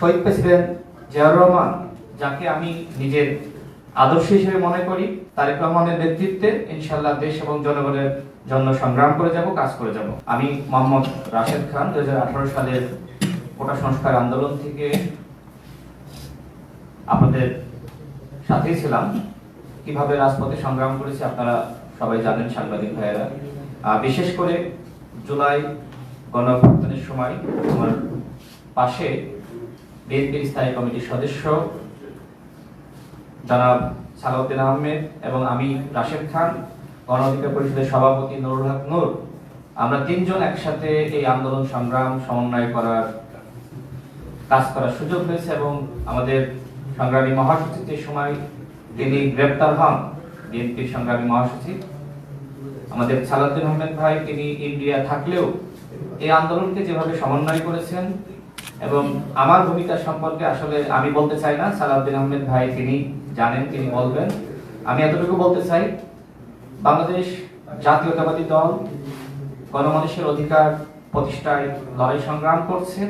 শহীদ president Ziaur Rahman, যাকে আমি নিজের আদর্শ হিসেবে মনে করি, তারেক রহমানের নেতৃত্বে ইনশাল্লাহ দেশ এবং জনগণের জন্য সংগ্রাম করে যাব, কাজ করে যাব। আমি মোহাম্মদ রাশেদ খান, দুই হাজার আঠারো সালের কোটা সংস্কার আন্দোলন থেকে আপনাদের সাথেই ছিলাম। কীভাবে রাজপথে সংগ্রাম করেছি আপনারা সবাই জানেন, সাংবাদিক ভাইয়েরা। বিশেষ করে জুলাই গণঅভ্যুত্থানের সময় আমার পাশে বিএনপির স্থায়ী কমিটির সদস্য জনাব সালাউদ্দিন আহমেদ এবং আমি রাশেদ খান, গণ অধিকার পরিষদের সভাপতি নুরুল হক নূর। আমরা তিনজন একসাথে এই আন্দোলন, সংগ্রাম, সমন্বয় করার কাজ করার সুযোগ হয়েছে এবং আমাদের সংগ্রামী মহাসচিবের সময় তিনি গ্রেপ্তার হন, বিএনপির সংগ্রামী মহাসচিব, আমাদের সালাউদ্দিন আহমেদ ভাই, তিনি ইন্ডিয়া থাকলেও এই আন্দোলনকে যেভাবে সমন্বয় করেছেন এবং আমার ভূমিকা সম্পর্কে আসলে আমি বলতে চাই না, সালাউদ্দিন আহমেদ ভাই তিনি জানেন, তিনি বলবেন। আমি এতটুকু বলতে চাই, বাংলাদেশ জাতীয়তাবাদী দল গণমানুষের অধিকার প্রতিষ্ঠায় লড়াই সংগ্রাম করছে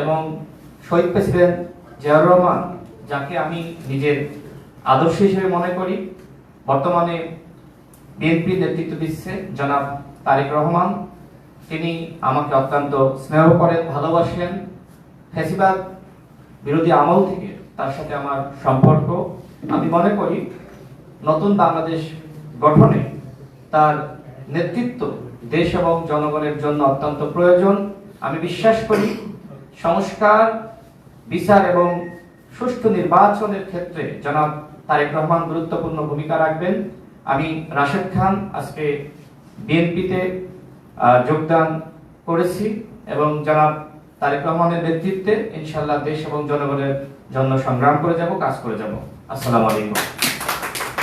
এবং শহীদ প্রেসিডেন্ট জিয়াউর রহমান, যাকে আমি নিজের আদর্শ হিসেবে মনে করি, বর্তমানে বিএনপি নেতৃত্ব দিচ্ছে জনাব তারেক রহমান। তিনি আমাকে অত্যন্ত স্নেহ করেন, ভালোবাসেন। ফেসিবাদ বিরোধী আমল থেকে তার সাথে আমার সম্পর্ক। আমি মনে করি নতুন বাংলাদেশ গঠনে তার নেতৃত্ব দেশ এবং জনগণের জন্য অত্যন্ত প্রয়োজন। আমি বিশ্বাস করি সংস্কার, বিচার এবং সুষ্ঠু নির্বাচনের ক্ষেত্রে জনাব তারেক রহমান গুরুত্বপূর্ণ ভূমিকা রাখবেন। আমি রাশেদ খান আজকে বিএনপিতে যোগদান করেছি এবং জনাব তারেক রহমানের নেতৃত্বে ইনশাল্লাহ দেশ এবং জনগণের জন্য সংগ্রাম করে যাব, কাজ করে যাব। আসসালামু আলাইকুম।